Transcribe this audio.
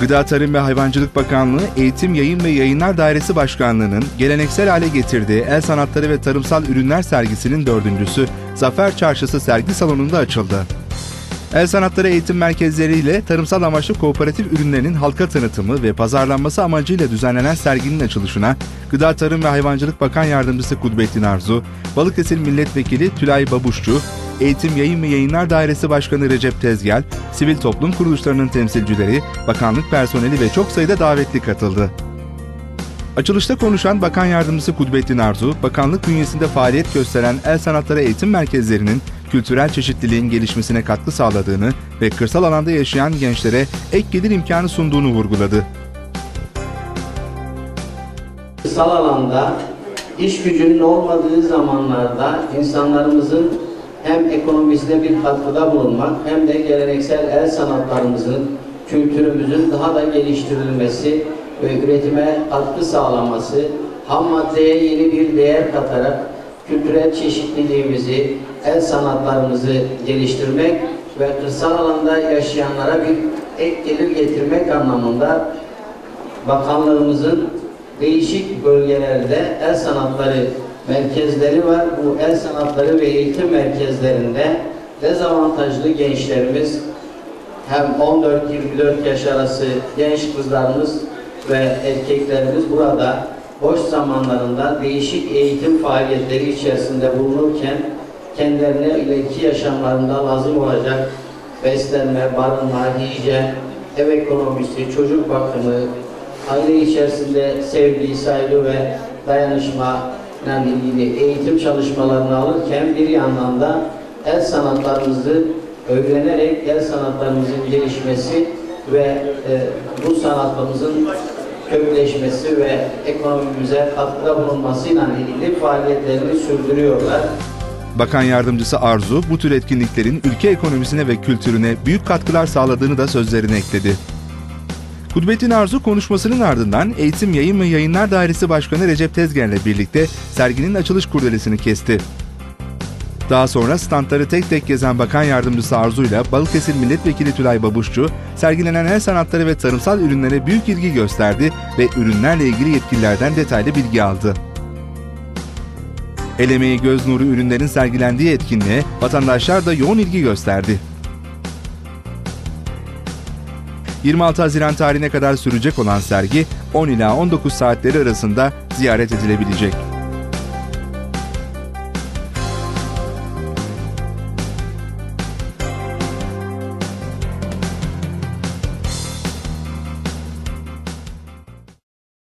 Gıda Tarım ve Hayvancılık Bakanlığı Eğitim Yayın ve Yayınlar Dairesi Başkanlığı'nın geleneksel hale getirdiği el sanatları ve tarımsal ürünler sergisinin dördüncüsü Zafer Çarşısı sergi salonunda açıldı. El sanatları eğitim merkezleriyle tarımsal amaçlı kooperatif ürünlerinin halka tanıtımı ve pazarlanması amacıyla düzenlenen serginin açılışına Gıda Tarım ve Hayvancılık Bakan Yardımcısı Kudbettin Arzu, Balıkesir Milletvekili Tülay Babuşçu, Eğitim Yayın ve Yayınlar Dairesi Başkanı Recep Tezgel, sivil toplum kuruluşlarının temsilcileri, bakanlık personeli ve çok sayıda davetli katıldı. Açılışta konuşan Bakan Yardımcısı Kudbettin Arzu, bakanlık bünyesinde faaliyet gösteren el sanatları eğitim merkezlerinin kültürel çeşitliliğin gelişmesine katkı sağladığını ve kırsal alanda yaşayan gençlere ek gelir imkanı sunduğunu vurguladı. Kırsal alanda iş gücünün olmadığı zamanlarda insanlarımızın hem ekonomisine bir katkıda bulunmak hem de geleneksel el sanatlarımızın, kültürümüzün daha da geliştirilmesi ve üretime katkı sağlaması, ham maddeye yeni bir değer katarak kültürel çeşitliliğimizi, el sanatlarımızı geliştirmek ve kırsal alanda yaşayanlara bir ek gelir getirmek anlamında bakanlığımızın değişik bölgelerde el sanatları merkezleri var. Bu el sanatları ve eğitim merkezlerinde dezavantajlı gençlerimiz hem 14-24 yaş arası genç kızlarımız ve erkeklerimiz burada boş zamanlarında değişik eğitim faaliyetleri içerisinde bulunurken kendilerine ileriki yaşamlarında lazım olacak beslenme, barınma, hijyen, ev ekonomisi, çocuk bakımı, aile içerisinde sevgi, saygı ve dayanışma ile ilgili eğitim çalışmalarını alırken bir yandan da el sanatlarımızı öğrenerek el sanatlarımızın gelişmesi ve e, bu sanatımızın kökleşmesi ve ekonomimize katkıda bulunmasıyla ilgili faaliyetlerini sürdürüyorlar. Bakan Yardımcısı Arzu bu tür etkinliklerin ülke ekonomisine ve kültürüne büyük katkılar sağladığını da sözlerine ekledi. Kudbettin Arzu konuşmasının ardından Eğitim Yayın ve Yayınlar Dairesi Başkanı Recep Tezgen'le birlikte serginin açılış kurdelesini kesti. Daha sonra standları tek tek gezen Bakan Yardımcısı Arzu ile Balıkesir Milletvekili Tülay Babuşçu, sergilenen el sanatları ve tarımsal ürünlere büyük ilgi gösterdi ve ürünlerle ilgili yetkililerden detaylı bilgi aldı. El emeği göz nuru ürünlerin sergilendiği etkinliğe vatandaşlar da yoğun ilgi gösterdi. 26 Haziran tarihine kadar sürecek olan sergi 10 ila 19 saatleri arasında ziyaret edilebilecek.